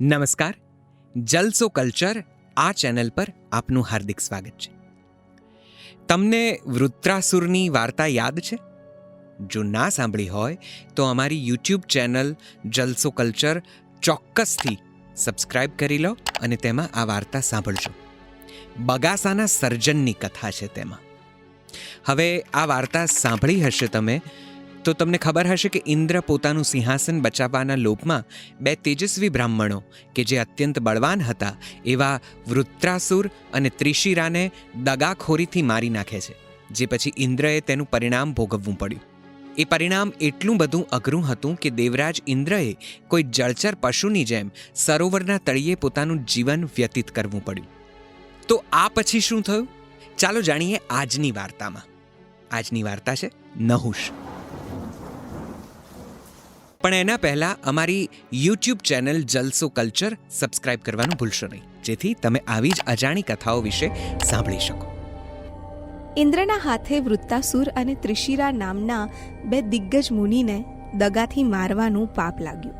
નમસ્કાર. જલસો કલ્ચર આ ચેનલ પર આપનું હાર્દિક સ્વાગત છે. તમને વૃત્રાસુરની વાર્તા યાદ છે? જો ના સાંભળી હોય, તો અમારી યુટ્યુબ ચેનલ જલસો કલ્ચર ચોક્કસથી સબસ્ક્રાઇબ કરી લો અને તેમાં આ વાર્તા સાંભળજો. બગાસાના સર્જનની કથા છે તેમાં. હવે આ વાર્તા સાંભળી હશે તમે તો તમને ખબર હશે કે ઇન્દ્ર પોતાનું સિંહાસન બચાવવાના લોભમાં બે તેજસ્વી બ્રાહ્મણો કે જે અત્યંત બળવાન હતા, એવા વૃત્રાસુર અને ત્રિશિરાને દગાખોરીથી મારી નાખે છે, જે પછી ઇન્દ્રએ તેનું પરિણામ ભોગવવું પડ્યું. એ પરિણામ એટલું બધું અઘરું હતું કે દેવરાજ ઇન્દ્રએ કોઈ જળચર પશુની જેમ સરોવરના તળિયે પોતાનું જીવન વ્યતીત કરવું પડ્યું. તો આ પછી શું થયું? ચાલો જાણીએ આજની વાર્તામાં. આજની વાર્તા છે નહુશ. પણ એના પહેલા અમારી YouTube channel Jalso culture subscribe કરવાનું ભૂલશો નહીં. જેથી તમે આવી જ અજાણી કથાઓ વિશે સાંભળી શકો. ઇન્દ્રના હાથે વૃત્તાસુર અને ત્રિશિરા નામના બે દિગ્ગજ મુનિને દગાથી મારવાનું પાપ લાગ્યું.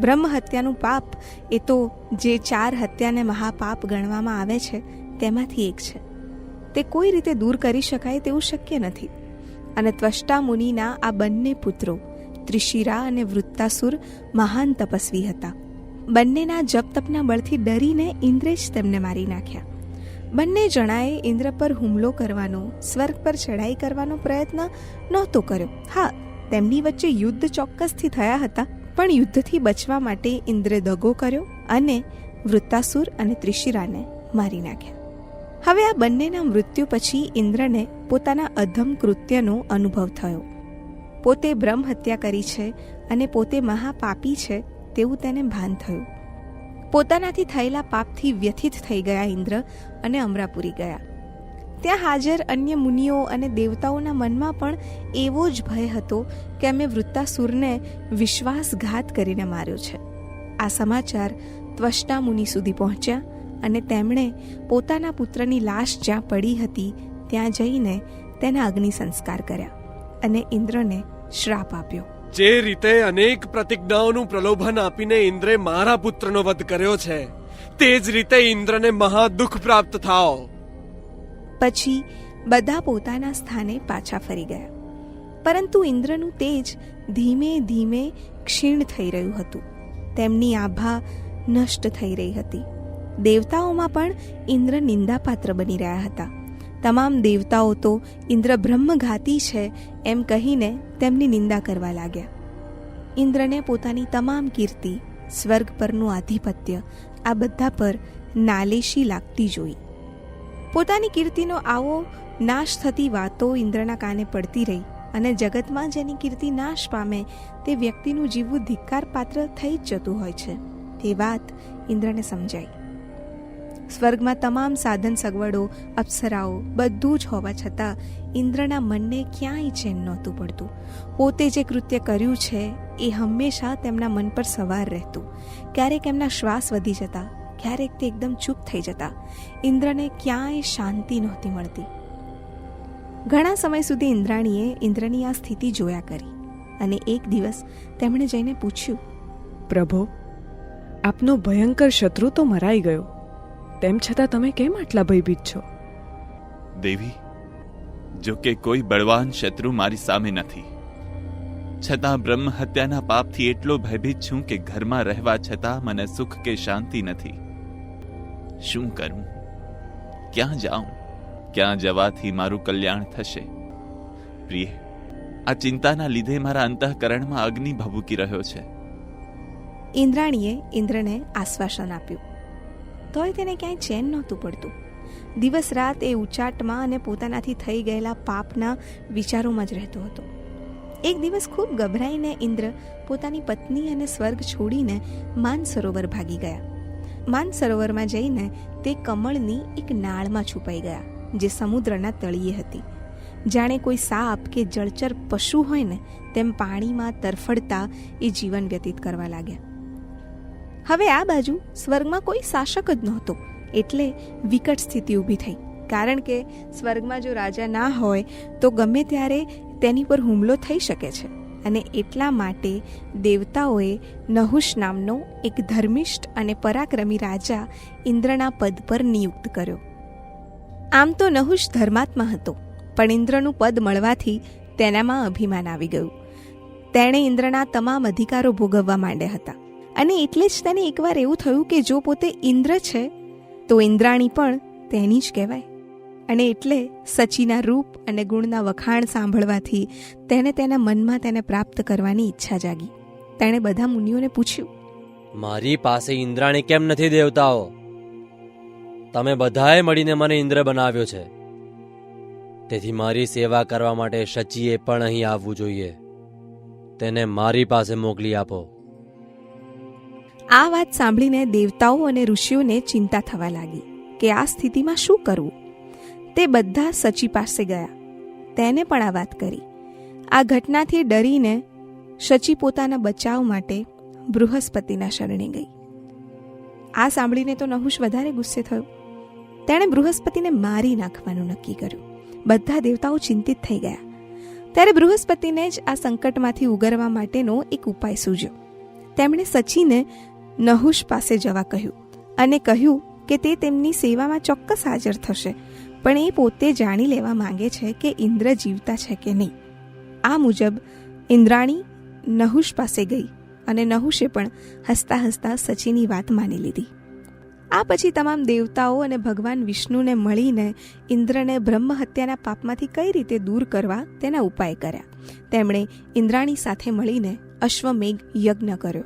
બ્રહ્મ હત્યાનું પાપ એ તો જે ચાર હત્યાને મહાપાપ ગણવામાં આવે છે, તેમાંથી એક છે. તે કોઈ રીતે દૂર કરી શકાય તેવું શક્ય નથી. અને ત્વષ્ટા મુનિના આ બંને પુત્રો ત્રિશિરા અને વૃત્તાસુર મહાન તપસ્વી હતા. બંનેના જપ તપના બળથી ડરીને ઇન્દ્રે જ તેમને મારી નાખ્યા. બંને જણાએ ઇન્દ્ર પર હુમલો કરવાનો, સ્વર્ગ પર ચડાઈ કરવાનો પ્રયત્ન નહોતો કર્યો. હા, તેમની વચ્ચે યુદ્ધ ચોક્કસથી થયા હતા, પણ યુદ્ધથી બચવા માટે ઇન્દ્રે દગો કર્યો અને વૃત્તાસુર અને ત્રિશિરાને મારી નાખ્યા. હવે આ બંનેના મૃત્યુ પછી ઇન્દ્રને પોતાના અધમ કૃત્યનો અનુભવ થયો. પોતે બ્રહ્મ હત્યા કરી છે અને પોતે મહાપાપી છે તેવું તેને ભાન થયું. પોતાનાથી થયેલા પાપથી વ્યથિત થઈ ગયા ઇન્દ્ર અને અમરાપુરી ગયા. ત્યાં હાજર અન્ય મુનિઓ અને દેવતાઓના મનમાં પણ એવો જ ભય હતો કે અમે વૃત્તાસુરને વિશ્વાસઘાત કરીને માર્યો છે. આ સમાચાર ત્વષ્ટા મુનિ સુધી પહોંચ્યા અને તેમણે પોતાના પુત્રની લાશ જ્યાં પડી હતી ત્યાં જઈને તેના અગ્નિ સંસ્કાર કર્યા અને ઇન્દ્રને શ્રાપ આપ્યો. જે રીતે અનેક પ્રતિજ્ઞાઓનું પ્રલોભન આપીને ઇન્દ્રે મારા પુત્રનો વધ કર્યો છે તે જ રીતે ઇન્દ્રને મહા દુઃખ પ્રાપ્ત થાઓ. પછી બધા પોતાના સ્થાને પાછા ફરી ગયા. પરંતુ ઇન્દ્રનું તેજ ધીમે ધીમે ક્ષીણ થઈ રહ્યું હતું. તેમની આભા નષ્ટ થઈ રહી હતી. દેવતાઓમાં પણ ઇન્દ્ર નિંદાપાત્ર બની રહ્યા હતા. તમામ દેવતાઓ તો ઇન્દ્ર બ્રહ્મઘાતી છે એમ કહીને તેમની નિંદા કરવા લાગ્યા. ઇન્દ્રને પોતાની તમામ કીર્તિ, સ્વર્ગ પરનું આધિપત્ય, આ બધા પર નાલેશી લાગતી જોઈ. પોતાની કીર્તિનો આવો નાશ થતી વાતો ઇન્દ્રના કાને પડતી રહી અને જગતમાં જેની કીર્તિ નાશ પામે તે વ્યક્તિનું જીવવું ધિક્કાર પાત્ર થઈ જ જતું હોય છે. તે વાત ઇન્દ્રને સમજાઈ. સ્વર્ગમાં તમામ સાધન સગવડો, અપ્સરાઓ બધું જ હોવા છતાં ઇન્દ્રના મનને ક્યાંય ચેન નહોતું પડતું. પોતે જે કૃત્ય કર્યું છે, એ હંમેશા તેમના મન પર સવાર રહેતું. ક્યારેક એમના શ્વાસ વધી જતા, ક્યારેક તે એકદમ ચૂપ થઈ જતા. ઇન્દ્રને ક્યાંય શાંતિ નહોતી મળતી. ઘણા સમય સુધી ઇન્દ્રાણીએ ઇન્દ્રની આ સ્થિતિ જોયા કરી અને એક દિવસ તેમણે જઈને પૂછ્યું, પ્રભો, આપનો ભયંકર શત્રુ તો મરાઈ ગયો. તેમ છતાં તમે કેમ આટલા ભયભીત છો? દેવી જો કે કોઈ બળવાન શત્રુ મારી સામે નથી. છતાં બ્રહ્મ હત્યાના પાપથી એટલો ભયભીત છું કે ઘરમાં રહેવા છતાં મને સુખ કે શાંતિ નથી. શું કરું? ક્યાં જાઉં? ક્યાં જવાથી મારું કલ્યાણ થશે? પ્રિય આ ચિંતાના લીધે મારા અંતઃકરણમાં અગ્નિ ભભૂકી રહ્યો છે. ઇન્દ્રાણીએ ઇન્દ્રને આશ્વાસન આપ્યું. તોય તેને ક્યાંય ચેન નહોતું પડતું. દિવસ રાત એ ઉચાટમાં અને પોતાનાથી થઈ ગયેલા પાપના વિચારોમાં જ રહેતો હતો. એક દિવસ ખૂબ ગભરાઈને ઇન્દ્ર પોતાની પત્ની અને સ્વર્ગ છોડીને માન સરોવર ભાગી ગયા. માન સરોવરમાં જઈને તે કમળની એક નાળમાં છુપાઈ ગયા, જે સમુદ્રના તળિયે હતી. જાણે કોઈ સાપ કે જળચર પશુ હોય ને, તેમ પાણીમાં તરફડતા એ જીવન વ્યતીત કરવા લાગ્યા. હવે આ બાજુ સ્વર્ગમાં કોઈ શાસક જ નહોતો, એટલે વિકટ સ્થિતિ ઊભી થઈ. કારણ કે સ્વર્ગમાં જો રાજા ના હોય, તો ગમે ત્યારે તેની પર હુમલો થઈ શકે છે. અને એટલા માટે દેવતાઓએ નહુષ નામનો એક ધર્મિષ્ઠ અને પરાક્રમી રાજા ઇન્દ્રના પદ પર નિયુક્ત કર્યો. આમ તો નહુષ ધર્માત્મા હતો, પણ ઇન્દ્રનું પદ મળવાથી તેનામાં અભિમાન આવી ગયું. તેણે ઇન્દ્રના તમામ અધિકારો ભોગવવા માંડ્યા હતા. અને એટલે જ તેને એકવાર એવું થયું કે જો પોતે ઇન્દ્ર છે, તો ઇન્દ્રાણી પણ તેની જ કહેવાય. અને એટલે સચીના રૂપ અને ગુણના વખાણ સાંભળવાથી તેને તેના મનમાં તેને પ્રાપ્ત કરવાની ઈચ્છા જાગી. તેણે બધા મુનિઓને પૂછ્યું, મારી પાસે ઇન્દ્રાણી કેમ નથી, દેવતાઓ? તમે બધાએ મળીને મને ઇન્દ્ર બનાવ્યો છે. તેથી મારી સેવા કરવા માટે શચીએ પણ અહીં આવવું જોઈએ. તેને મારી પાસે મોકલી આપો. આ વાત સાંભળીને દેવતાઓ અને ઋષિઓને ચિંતા થવા લાગી કે આ સ્થિતિમાં શું કરવું? તે બધા સચી પાસે ગયા. તેને પણ આ વાત કરી. આ ઘટનાથી ડરીને શચી પોતાના બચાવ માટે બૃહસ્પતિના શરણે ગઈ. આ સાંભળીને તો નહુશ વધારે ગુસ્સે થયો. તેણે બૃહસ્પતિને મારી નાખવાનું નક્કી કર્યું. બધા દેવતાઓ ચિંતિત થઈ ગયા. ત્યારે બૃહસ્પતિને જ આ સંકટમાંથી ઉગરવા માટેનો એક ઉપાય સૂજ્યો. તેમણે સચીને નહુષ પાસે જવા કહ્યું અને કહ્યું કે તે તેમની સેવામાં ચોક્કસ હાજર થશે, પણ એ પોતે જાણી લેવા માંગે છે કે ઇન્દ્ર જીવતા છે કે નહીં. આ મુજબ ઇન્દ્રાણી નહુષ પાસે ગઈ અને નહુષે પણ હસતા હસતા સચીની વાત માની લીધી. આ પછી તમામ દેવતાઓ અને ભગવાન વિષ્ણુને મળીને ઇન્દ્રને બ્રહ્મ હત્યાના પાપમાંથી કઈ રીતે દૂર કરવા તેના ઉપાય કર્યા. તેમણે ઇન્દ્રાણી સાથે મળીને અશ્વમેઘ યજ્ઞ કર્યો.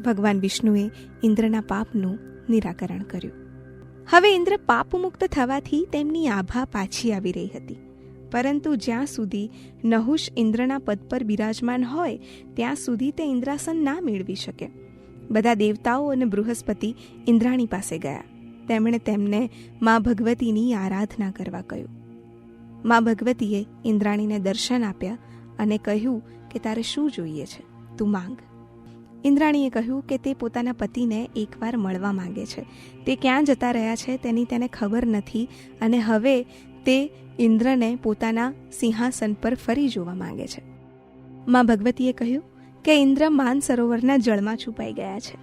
ભગવાન વિષ્ણુએ ઇન્દ્રના પાપનું નિરાકરણ કર્યું. હવે ઇન્દ્ર પાપમુક્ત થવાથી તેમની આભા પાછી આવી રહી હતી. પરંતુ જ્યાં સુધી નહુષ ઇન્દ્રના પદ પર બિરાજમાન હોય, ત્યાં સુધી તે ઇન્દ્રાસન ના મેળવી શકે. બધા દેવતાઓ અને બૃહસ્પતિ ઇન્દ્રાણી પાસે ગયા. તેમણે તેમને મા ભગવતીની આરાધના કરવા કહ્યું. મા ભગવતીએ ઇન્દ્રાણીને દર્શન આપ્યા અને કહ્યું કે તારે શું જોઈએ છે? તું માંગ. ઇન્દ્રાણીએ કહ્યું કે તે પોતાના પતિને એકવાર મળવા માંગે છે. તે ક્યાં જતા રહ્યા છે તેની તેને ખબર નથી અને હવે તે ઇન્દ્રને પોતાના સિંહાસન પર ફરી જોવા માંગે છે. માં ભગવતીએ કહ્યું કે ઇન્દ્ર માન સરોવરના જળમાં છુપાઈ ગયા છે.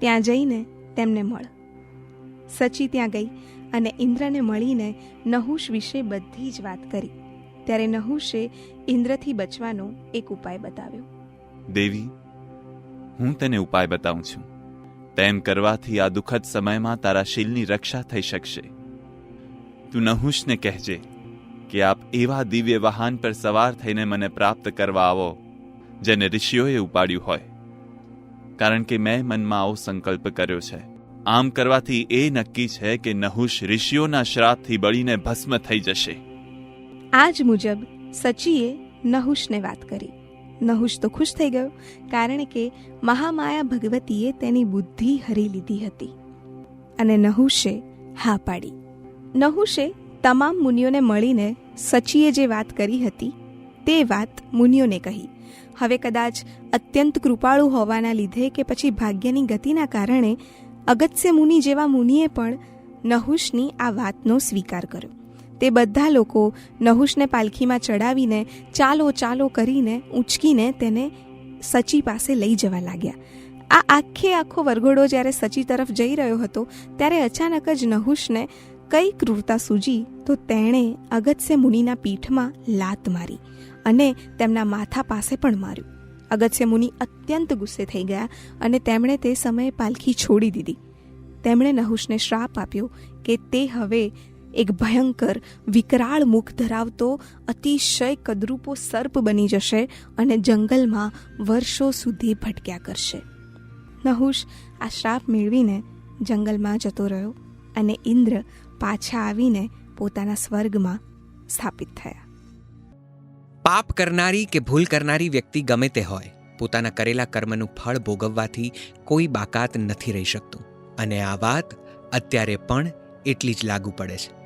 ત્યાં જઈને તેમને મળ. સચી ત્યાં ગઈ અને ઇન્દ્રને મળીને નહુશ વિશે બધી જ વાત કરી. ત્યારે નહુશે ઇન્દ્રથી બચવાનો એક ઉપાય બતાવ્યો. દેવી હું તને ઉપાય બતાવું છું. તેમ કરવાથી આ દુઃખદ સમયમાં તારા શીલની રક્ષા થઈ શકશે. તું નહુષને કહેજે કે આપ એવા દિવ્ય વાહન પર સવાર થઈને મને પ્રાપ્ત કરવા આવો, જેને ઋષિઓએ ઉપાડ્યું હોય. કારણ કે મેં મનમાં આવો સંકલ્પ કર્યો છે. આમ કરવાથી એ નક્કી છે કે નહુશ ઋષિઓના શ્રાપથી બળીને ભસ્મ થઈ જશે. આજ મુજબ સચીએ નહુશને વાત કરી. નહુષ તો ખુશ થઈ ગયો, કારણ કે મહામાયા ભગવતીએ તેની બુદ્ધિ હરી લીધી હતી. અને નહુશે હા પાડી. નહુશે તમામ મુનિઓને મળીને સચીએ જે વાત કરી હતી, તે વાત મુનિઓને કહી. હવે કદાચ અત્યંત કૃપાળુ હોવાના લીધે કે પછી ભાગ્યની ગતિના કારણે અગત્ય મુનિ જેવા મુનિએ પણ નહુશની આ વાતનો સ્વીકાર કર્યો. તે બધા લોકો નહુષને પાલખીમાં ચડાવીને ચાલો ચાલો કરીને ઊંચકીને તેને સચી પાસે લઈ જવા લાગ્યા. આ આખે આખો વરઘોડો જ્યારે સચી તરફ જઈ રહ્યો હતો, ત્યારે અચાનક જ નહુષને કઈ ક્રૂરતા સૂજી તો તેણે અગત્ય મુનિના પીઠમાં લાત મારી અને તેમના માથા પાસે પણ માર્યું. અગત્ય મુનિ અત્યંત ગુસ્સે થઈ ગયા અને તેમણે તે સમયે પાલખી છોડી દીધી. તેમણે નહુષને શ્રાપ આપ્યો કે તે હવે એક ભયંકર વિકરાળ મુખ ધરાવતો, અતિશય કદરૂપો સર્પ બની જશે અને જંગલમાં વર્ષો સુધી ભટક્યા કરશે. નહુષ આ શ્રાપ મેળવીને જંગલમાં જતો રહ્યો અને ઇન્દ્ર પાછા આવીને પોતાના સ્વર્ગમાં સ્થાપિત થયા. પાપ કરનારી કે ભૂલ કરનારી વ્યક્તિ ગમે તે હોય, પોતાના કરેલા કર્મનું ફળ ભોગવવાથી કોઈ બાકાત નથી રહી શકતું. અને આ વાત અત્યારે પણ એટલી જ લાગુ પડે છે.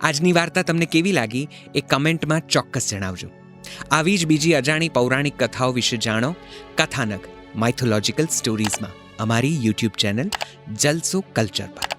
આજની વાર્તા તમને કેવી લાગી એ કમેન્ટમાં ચોક્કસ જણાવજો. આવી જ બીજી અજાણી પૌરાણિક કથાઓ વિશે જાણો કથાનક માઇથોલોજીકલ સ્ટોરીઝમાં અમારી યુટ્યુબ ચેનલ જલસો કલ્ચર પર.